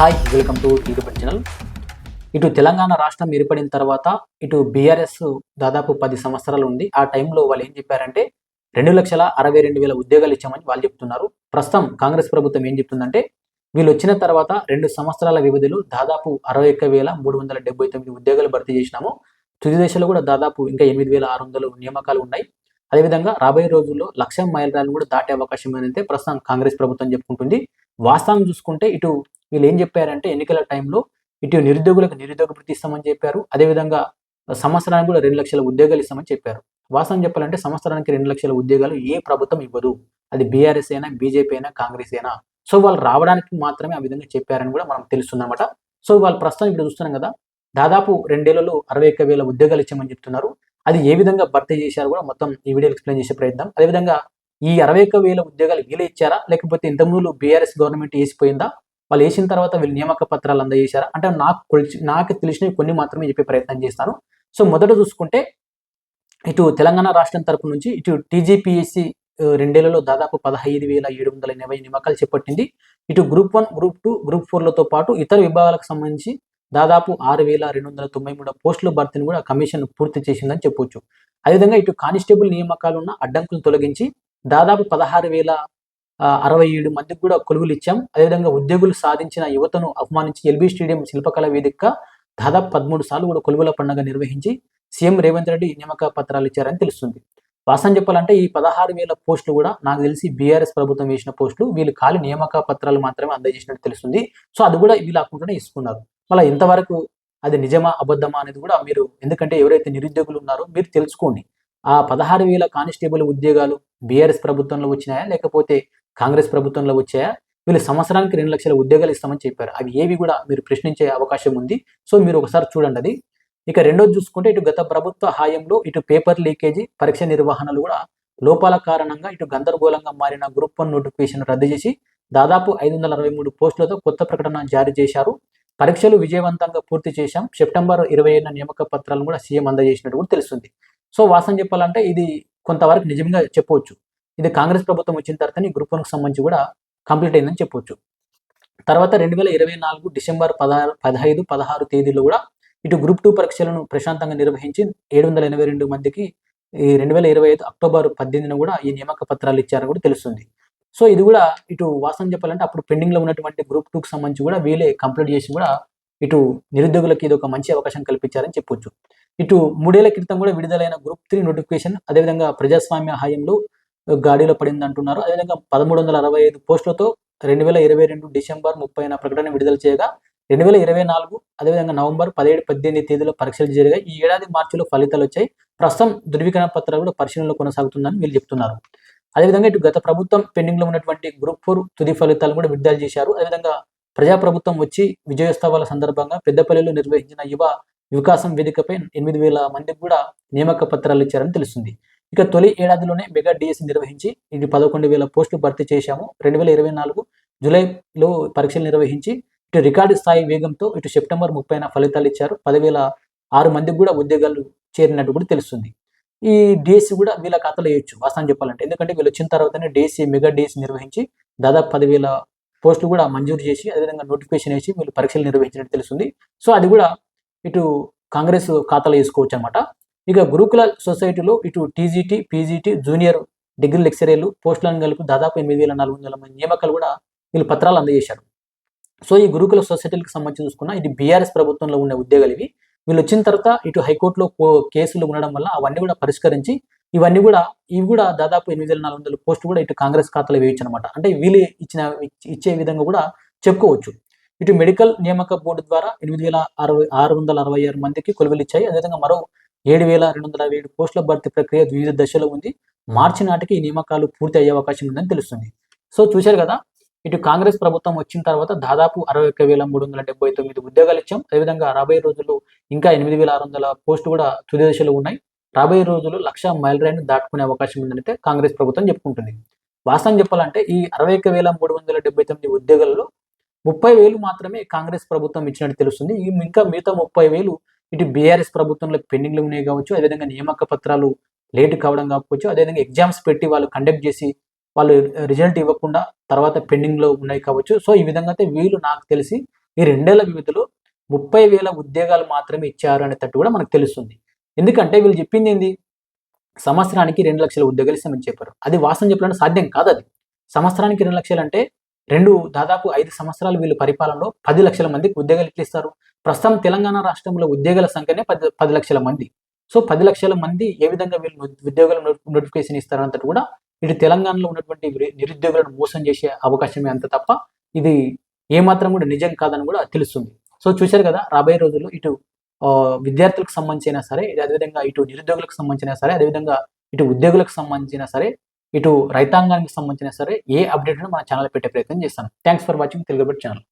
Hi welcome to TDP channel ఇటు తెలంగాణ రాష్ట్రం ఏర్పడిన తర్వాత ఇటు బీఆర్ఎస్ దాదాపు పది సంవత్సరాలు ఉంది. ఆ టైంలో వాళ్ళు ఏం చెప్పారంటే రెండు లక్షల అరవై రెండు వేల ఉద్యోగాలు ఇచ్చామని వాళ్ళు చెప్తున్నారు. ప్రస్తుతం కాంగ్రెస్ ప్రభుత్వం ఏం చెప్తుందంటే వీళ్ళు వచ్చిన తర్వాత రెండు సంవత్సరాల వ్యవధిలో దాదాపు అరవై ఒక్క వేల మూడు వందల డెబ్బై తొమ్మిది ఉద్యోగాలు భర్తీ చేసినాము. తుది దశలో కూడా దాదాపు ఇంకా ఎనిమిది వేల ఆరు వందలు నియామకాలు ఉన్నాయి. అదేవిధంగా రాబోయే రోజుల్లో లక్షం మైలురాలు కూడా దాటే అవకాశం ఏంటంటే ప్రస్తుతం కాంగ్రెస్ ప్రభుత్వం చెప్పుకుంటుంది. వాస్తవం చూసుకుంటే ఇటు వీళ్ళు ఏం చెప్పారంటే ఎన్నికల టైంలో ఇటు నిరుద్యోగులకు నిరుద్యోగ వృత్తి ఇస్తామని చెప్పారు. అదేవిధంగా సంవత్సరానికి కూడా రెండు లక్షల ఉద్యోగాలు ఇస్తామని చెప్పారు. వాస్తవం చెప్పాలంటే సంవత్సరానికి రెండు లక్షల ఉద్యోగాలు ఏ ప్రభుత్వం ఇవ్వదు. అది బీఆర్ఎస్ అయినా బీజేపీ అయినా కాంగ్రెస్ అయినా. సో వాళ్ళు రావడానికి మాత్రమే ఆ విధంగా చెప్పారని కూడా మనం తెలుస్తుందన్నమాట. సో వాళ్ళు ప్రస్తుతం ఇప్పుడు చూస్తున్నాం కదా దాదాపు రెండేళ్ళలో అరవై ఒక్క వేల ఉద్యోగాలు ఇచ్చామని చెప్తున్నారు. అది ఏ విధంగా భర్తీ చేశారు కూడా మొత్తం ఈ వీడియో ఎక్స్ప్లెయిన్ చేసే ప్రయత్నం. అదేవిధంగా ఈ అరవై ఒక్క వేల ఉద్యోగాలు వీలు ఇచ్చారా? లేకపోతే ఇంతకుముందు బీఆర్ఎస్ గవర్నమెంట్ వేసిపోయిందా? వాళ్ళు వేసిన తర్వాత వీళ్ళు నియామక పత్రాలు అందజేశారా. అంటే నాకు కొలిచి- నాకు తెలిసినవి కొన్ని మాత్రమే చెప్పే ప్రయత్నం చేస్తాను. సో మొదట చూసుకుంటే ఇటు తెలంగాణ రాష్ట్రం తరపు నుంచి ఇటు టీజీపీఎస్సి రెండేళ్ళలో దాదాపు పదహైదు వేల ఏడు వందల ఎనభై నియామకాలు చేపట్టింది. ఇటు group one group two group ఫోర్లతో పాటు ఇతర విభాగాలకు సంబంధించి దాదాపు ఆరు వేల రెండు వందల తొంభై మూడు పోస్టుల భర్తీని కూడా కమిషన్ పూర్తి చేసిందని చెప్పొచ్చు. అదేవిధంగా ఇటు కానిస్టేబుల్ నియామకాలు ఉన్న అడ్డంకులు తొలగించి దాదాపు పదహారు వేల అరవై ఏడు మందికి కూడా కొలువులు ఇచ్చాం. అదేవిధంగా ఉద్యోగులు సాధించిన యువతను అవమానించి ఎల్బీ స్టేడియం శిల్పకళ వేదికగా దాదాపు పదమూడు సార్లు కూడా కొలువుల పండుగ నిర్వహించి సీఎం రేవంత్ రెడ్డి నియామక పత్రాలు ఇచ్చారని తెలుస్తుంది. వాస్తవం చెప్పాలంటే ఈ పదహారు వేల పోస్టులు కూడా నాకు తెలిసి బీఆర్ఎస్ ప్రభుత్వం వేసిన పోస్టులు వీళ్ళు ఖాళీ నియామక పత్రాలు మాత్రమే అందజేసినట్టు తెలుస్తుంది. సో అది కూడా వీళ్ళు అకౌంట్లోనే ఇస్తున్నారు మళ్ళీ ఇంతవరకు అది నిజమా అబద్ధమా అనేది కూడా మీరు ఎందుకంటే ఎవరైతే నిరుద్యోగులు ఉన్నారో మీరు తెలుసుకోండి. ఆ పదహారు వేల కానిస్టేబుల్ ఉద్యోగాలు బీఆర్ఎస్ ప్రభుత్వంలో వచ్చినాయా లేకపోతే కాంగ్రెస్ ప్రభుత్వంలో వచ్చాయా? వీళ్ళు సంవత్సరానికి రెండు లక్షల ఉద్యోగాలు ఇస్తామని చెప్పారు. అవి ఏవి కూడా మీరు ప్రశ్నించే అవకాశం ఉంది. సో మీరు ఒకసారి చూడండి అది. ఇక రెండోది చూసుకుంటే ఇటు గత ప్రభుత్వ హాయంలో ఇటు పేపర్ లీకేజీ పరీక్ష నిర్వహణలు కూడా లోపాల కారణంగా ఇటు గందరగోళంగా మారిన గ్రూప్ వన్ నోటిఫికేషన్ రద్దు చేసి దాదాపు ఐదు వందల అరవై మూడు పోస్టులతో కొత్త ప్రకటన జారీ చేశారు. పరీక్షలు విజయవంతంగా పూర్తి చేశాం. సెప్టెంబర్ ఇరవై ఏడున నియామక పత్రాలను కూడా సీఎం అందజేసినట్టు కూడా తెలుస్తుంది. సో వాస్తవం చెప్పాలంటే ఇది కొంతవరకు నిజంగా చెప్పవచ్చు. ఇది కాంగ్రెస్ ప్రభుత్వం వచ్చిన తర్వాత ఈ గ్రూప్ వన్కి సంబంధించి కూడా కంప్లీట్ అయిందని చెప్పొచ్చు. తర్వాత రెండు వేల ఇరవై నాలుగు డిసెంబర్ పదహారు పదహైదు పదహారు తేదీలో కూడా ఇటు గ్రూప్ టూ పరీక్షలను ప్రశాంతంగా నిర్వహించి ఏడు వందల ఎనభై రెండు మందికి ఈ రెండు వేల ఇరవై ఐదు అక్టోబర్ పద్దెనిమిదిన కూడా ఈ నియామక పత్రాలు ఇచ్చారని కూడా తెలుస్తుంది. సో ఇది కూడా ఇటు వాస్తవం చెప్పాలంటే అప్పుడు పెండింగ్లో ఉన్నటువంటి గ్రూప్ టూకి సంబంధించి కూడా వీలే కంప్లీట్ చేసి కూడా ఇటు నిరుద్యోగులకి ఇది ఒక మంచి అవకాశం కల్పించారని చెప్పొచ్చు. ఇటు మూడేళ్ళ క్రితం కూడా విడుదలైన గ్రూప్ త్రీ నోటిఫికేషన్ అదేవిధంగా ప్రజాస్వామ్య హాయంలో గాడిలో పడింది అంటున్నారు అదేవిధంగా పదమూడు వందల అరవై ఐదు పోస్టులతో రెండు వేల ఇరవై రెండు డిసెంబర్ ముప్పైన ప్రకటన విడుదల చేయగా రెండు వేల ఇరవై నాలుగు అదేవిధంగా నవంబర్ పదిహేడు పద్దెనిమిది తేదీలో పరీక్షలు జరిగాయి. ఈ ఏడాది మార్చిలో ఫలితాలు వచ్చాయి. ప్రస్తుతం ధృవీకరణ పత్రాలు కూడా పరిశీలనలో కొనసాగుతుందని వీళ్ళు చెప్తున్నారు. అదేవిధంగా ఇటు గత ప్రభుత్వం పెండింగ్లో ఉన్నటువంటి గ్రూప్ ఫోర్ తుది ఫలితాలు కూడా విడుదల చేశారు. అదేవిధంగా ప్రజాప్రభుత్వం వచ్చి విజయోత్సవాల సందర్భంగా పెద్దపల్లిలో నిర్వహించిన యువ వికాసం వేదికపై ఎనిమిది వేల మందికి కూడా నియామక పత్రాలు ఇచ్చారని తెలుస్తుంది. ఇక తొలి ఏడాదిలోనే మెగా డిఎస్సి నిర్వహించి ఇది పదకొండు వేల పోస్టులు భర్తీ చేశాము. రెండు వేల ఇరవై నాలుగు జూలైలో పరీక్షలు నిర్వహించి ఇటు రికార్డు స్థాయి వేగంతో ఇటు సెప్టెంబర్ ముప్పైన ఫలితాలు ఇచ్చారు. పదివేల ఆరు మందికి కూడా ఉద్యోగాలు చేరినట్టు కూడా తెలుస్తుంది. ఈ డిఎస్సి కూడా వీళ్ళ ఖాతాలో వేయొచ్చు వాస్తవం చెప్పాలంటే. ఎందుకంటే వీళ్ళు వచ్చిన తర్వాతనే డిఎస్సి మెగా డిఎస్సి నిర్వహించి దాదాపు పదివేల పోస్టులు కూడా మంజూరు చేసి అదేవిధంగా నోటిఫికేషన్ వేసి వీళ్ళు పరీక్షలు నిర్వహించినట్టు తెలుస్తుంది. సో అది కూడా ఇటు కాంగ్రెస్ ఖాతాలో వేసుకోవచ్చు అనమాట ఇక గురుకుల సొసైటీలో ఇటు టీజీటీ పీజీటీ జూనియర్ డిగ్రీ లెక్చరర్లు పోస్టులను కలిపి దాదాపు ఎనిమిది వేల నాలుగు వందల మంది నియామకాలు కూడా వీళ్ళు పత్రాలు అందజేశారు. సో ఈ గురుకుల సొసైటీలకు సంబంధించి చూసుకున్న ఇది బీఆర్ఎస్ ప్రభుత్వంలో ఉన్న ఉద్యోగాలు ఇవి. వీళ్ళు వచ్చిన తర్వాత ఇటు హైకోర్టులో కేసులు ఉండడం వల్ల అవన్నీ కూడా పరిష్కరించి ఇవన్నీ కూడా ఇవి కూడా దాదాపు ఎనిమిది వేల నాలుగు వందల పోస్టు కూడా ఇటు కాంగ్రెస్ ఖాతాలో వేయచ్చు అనమాట అంటే వీళ్ళు ఇచ్చిన ఇచ్చే విధంగా కూడా చెప్పుకోవచ్చు. ఇటు మెడికల్ నియామక బోర్డు ద్వారా ఎనిమిది వేల అరవై ఆరు వందల అరవై ఆరు మందికి కొలువులు ఇచ్చాయి. అదేవిధంగా మరో ఏడు వేల రెండు వందల అరవై ఏడు పోస్టుల భర్తీ ప్రక్రియ వివిధ దశలో ఉంది. మార్చి నాటికి ఈ నియామకాలు పూర్తి అయ్యే అవకాశం ఉందని తెలుస్తుంది. సో చూశారు కదా? ఇటు కాంగ్రెస్ ప్రభుత్వం వచ్చిన తర్వాత దాదాపు అరవై ఒక్క వేల మూడు వందల డెబ్బై తొమ్మిది ఉద్యోగాలు ఇచ్చాం. అదేవిధంగా రాబోయే రోజుల్లో ఇంకా ఎనిమిది వేల ఆరు వందల పోస్టు కూడా తుది దశలో ఉన్నాయి. రాబోయే రోజుల్లో లక్ష మైల్ రైన్ దాటుకునే అవకాశం ఉందని అయితే కాంగ్రెస్ ప్రభుత్వం చెప్పుకుంటుంది. వాస్తవం చెప్పాలంటే ఈ అరవై ఒక్క వేల మూడు వందల డెబ్బై తొమ్మిది ఉద్యోగాలలో ముప్పై వేలు మాత్రమే కాంగ్రెస్ ప్రభుత్వం ఇచ్చినట్టు తెలుస్తుంది. ఇంకా మిగతా ముప్పై వేలు ఇటు బీఆర్ఎస్ ప్రభుత్వంలో పెండింగ్లు ఉన్నాయి కావచ్చు అదేవిధంగా నియామక పత్రాలు లేట్ కావడం కావచ్చు అదేవిధంగా ఎగ్జామ్స్ పెట్టి వాళ్ళు కండక్ట్ చేసి వాళ్ళు రిజల్ట్ ఇవ్వకుండా తర్వాత పెండింగ్లో ఉన్నాయి కావచ్చు. సో ఈ విధంగా అయితే వీళ్ళు నాకు తెలిసి ఈ రెండేళ్ళ వ్యవధిలో ముప్పై వేల ఉద్యోగాలు మాత్రమే ఇచ్చారు అనేటట్టు కూడా మనకు తెలుస్తుంది. ఎందుకంటే వీళ్ళు చెప్పింది ఏంది? సంవత్సరానికి రెండు లక్షల ఉద్యోగాలు ఇస్తామని చెప్పారు. అది వాస్తవం చెప్పడం సాధ్యం కాదు అది. సంవత్సరానికి రెండు లక్షలు అంటే రెండు దాదాపు ఐదు సంవత్సరాలు వీళ్ళు పరిపాలనలో పది లక్షల మందికి ఉద్యోగాలు ఎట్లా ఇస్తారు ప్రస్తుతం తెలంగాణ రాష్ట్రంలో ఉద్యోగాల సంఖ్యనే పది పది లక్షల మంది. సో పది లక్షల మంది ఏ విధంగా వీళ్ళు ఉద్యోగాల నోటిఫికేషన్ ఇస్తారంతటి కూడా ఇటు తెలంగాణలో ఉన్నటువంటి నిరుద్యోగులను మోసం చేసే అవకాశమే అంత తప్ప ఇది ఏమాత్రం కూడా నిజం కాదని కూడా తెలుస్తుంది. సో చూశారు కదా రాబోయే రోజుల్లో ఇటు ఆ, విద్యార్థులకు సంబంధించిన సరే అదేవిధంగా ఇటు నిరుద్యోగులకు సంబంధించినా సరే అదేవిధంగా ఇటు ఉద్యోగులకు సంబంధించినా సరే ఇటు రైతాంగానికి సంబంధించిన సరే ఏ అప్డేట్ మన ఛానల్ పెట్టే ప్రయత్నం చేస్తాను. Thanks for watching Telugu channel